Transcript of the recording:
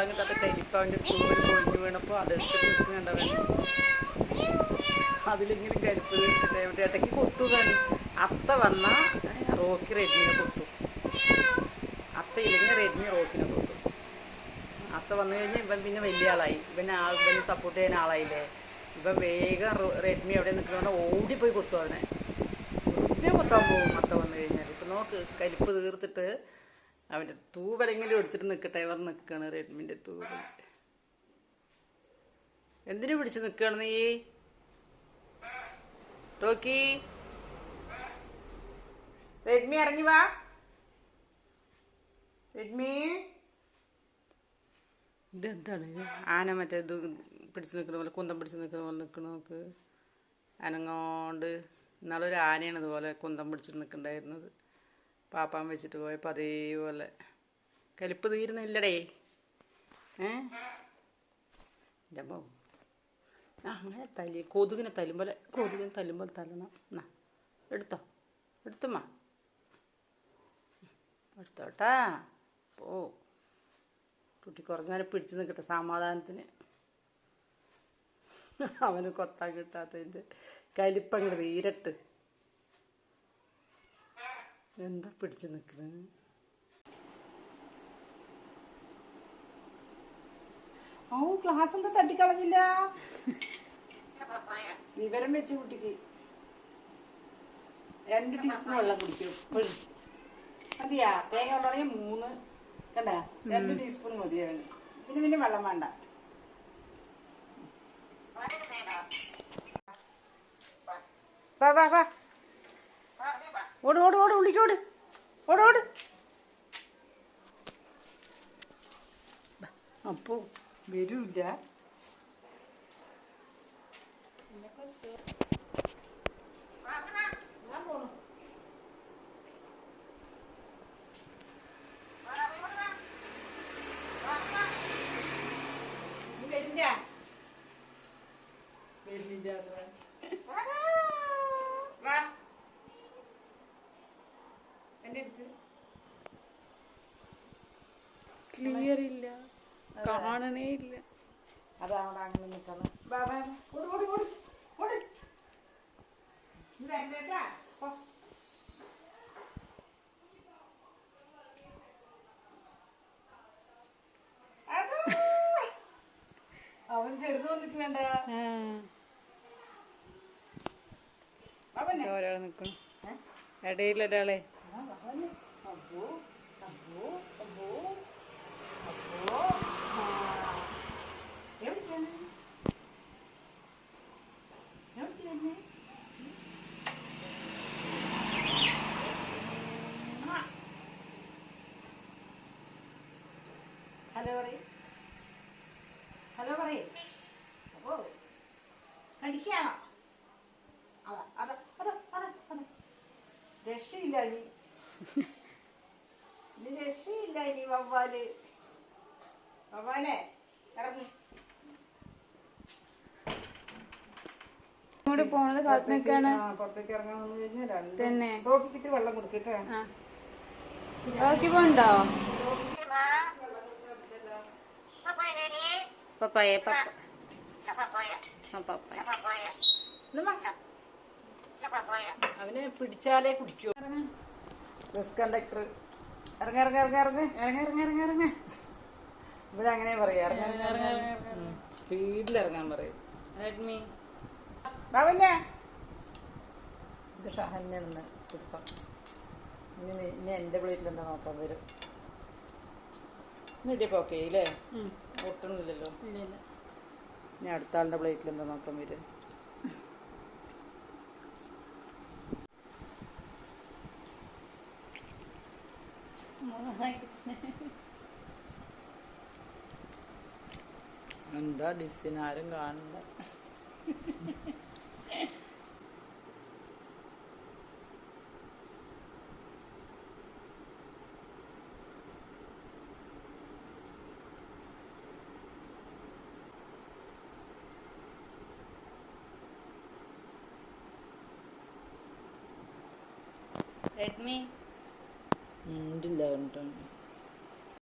കൊത്താൻ കിട്ടാത്ത കരിപ്പ് അവന്റെ തൂവൽ പൊളിഞ്ഞു വീണപ്പോൾ അതെടുത്തിട്ട് കണ്ടവൻ അതിലിങ്ങനെ കരിപ്പ് തീർത്തിട്ട് ഇടയ്ക്ക് കൊത്തു തന്നെ അത്ത വന്ന റോക്കി റെഡ്മിനെ കൊത്തു. അത്ത ഇല്ലെങ്കിൽ റെഡ്മി റോക്കിനെ കൊത്തു. അത്ത വന്നു കഴിഞ്ഞാൽ ഇവൻ പിന്നെ വലിയ ആളായി. ഇവൻ ആൾ ഇവന് സപ്പോർട്ട് ചെയ്യാൻ ആളായില്ലേ? ഇവൻ വേഗം റെഡ്മി അവിടെ നിൽക്കുന്ന ഓടിപ്പോയി കൊത്തു അവനെ. വെറുതെ കൊത്താൻ പോകും അത്ത വന്നു കഴിഞ്ഞാൽ ഇപ്പം നോക്ക് കരിപ്പ് തീർത്തിട്ട് അവന്റെ തൂവലെങ്കിലും എടുത്തിട്ട് നിൽക്കട്ടെ ഇവർ നിൽക്കുകയാണ് റെഡ്മിന്റെ തൂവൽ എന്തിനു പിടിച്ച് നിൽക്കുകയാണ് നീ? റോക്കി. റെഡ്മി ഇറങ്ങി വാ. റെഡ്മി. ഇതെന്താണ്? ഇത്? ആന മറ്റേ ഇത് പിടിച്ച് നിൽക്കുന്ന പോലെ കുന്തം പിടിച്ച് നിൽക്കുന്ന പോലെ നിൽക്കണ നോക്ക്. അനങ്ങോണ്ട്. ഇന്നാളൊരു ആനയാണ് ഇതുപോലെ കുന്തം പിടിച്ചിട്ട് നിൽക്കണ്ടായിരുന്നത് പാപ്പാൻ വെച്ചിട്ട് പോയപ്പോൾ അതേപോലെ കലിപ്പ് തീരുന്നില്ലടേ. ഏ? ആ അങ്ങനെ തല്ലി കൊതുകിനെ തല്ലുമ്പോൾ കൊതുകിനെ തല്ലുമ്പോൾ തല്ലണം. എന്നാ എടുത്തോ. എടുത്തുമാ എടുത്തോട്ടാ. പോ. കുട്ടി കുറച്ച് നേരം പിടിച്ചു നിൽക്കട്ടെ സമാധാനത്തിന്. അവന് കൊത്താൻ കിട്ടാത്തതിന്റെ കലിപ്പങ്ങട് തീരട്ട്. എന്താ പിടിച്ചു നിൽക്കുന്നത് ഓ ക്ലാസ് എന്താ തട്ടിക്കളഞ്ഞില്ല? വിവരം വെച്ച് കുട്ടിക്ക്. രണ്ട് ടീസ്പൂൺ വെള്ളം കുടിക്കും. എപ്പോഴും മതിയാ തേങ്ങ വെള്ളമാണെങ്കിൽ മൂന്ന്. കണ്ട? രണ്ട് ടീസ്പൂൺ മതി അവന് പിന്നെ പിന്നെ വെള്ളം വേണ്ട. വാ വാ വാ. ഓട് ഓട് ഓട് വിളിക്കോട് ഓട്. അപ്പോ വരൂല്ല. വരില്ല. വരുന്നില്ല അത്ര. ക്ലിയർ ഇല്ല. കാണണേ ഇല്ല. അവൻ ചെറുത് വന്നിട്ടില്ലണ്ട. ഒരാൾ നിക്കണം ഇടയിൽ ഒരാളെ. വാഹന അപ്പോ അപ്പോ അപ്പോ അപ്പോ എവിടേക്കാണ് എവിടേക്ക് വരുന്നേ ഹലോ പറയും. ഹലോ പറയും. അപ്പോ കടിക്കാണോ അതാ അതാ അതാ അതാ അതാ. രക്ഷയില്ല നീ. രക്ഷയില്ല ഇനി വവ്വാൽ. വവ്വാലെ ഇറങ്ങി. ഇങ്ങോട്ട് പോണത് കാത്തു നിൽക്കാണ് പുറത്തേക്ക് കഴിഞ്ഞാൽ തന്നെ. വെള്ളം കൊടുക്കട്ടെ പോണ്ടോ? പപ്പായ പപ്പായ. അവനെ പിടിച്ചാലേ കുടിക്കൂ. ബസ് കണ്ടക്ടർ ഇറങ്ങ ഇറങ്ങ ഇറങ്ങ ഇറങ്ങ. ഇറങ്ങ ഇറങ്ങ ഇറങ്ങ ഇറങ്ങ. ഇവരങ്ങനെ പറയാ ഇറങ്ങ ഇറങ്ങ ഇറങ്ങ സ്പീഡിൽ ഇറങ്ങാൻ പറയും. റെഡ്മി ബാബല്ലേ ഇത് ഷഹന്നെയാണ് പിടുത്തം ഇനി ഇനി എന്റെ പ്ലേറ്റിൽ എന്താ നോക്കാൻ വരും? ഇന്ന് ഇടിയപ്പോൾ ഓക്കെ ഇല്ലേ ഒട്ടണില്ലല്ലോ ഞാൻ അടുത്ത ആളുടെ പ്ലേറ്റിൽ എന്താ നോക്കാൻ വരും? എന്താ ഡിസൈൻ ആരും കാണണ്ട റെഡ്മി ഉണ്ടില്ല കണ്ടിട്ടുണ്ട്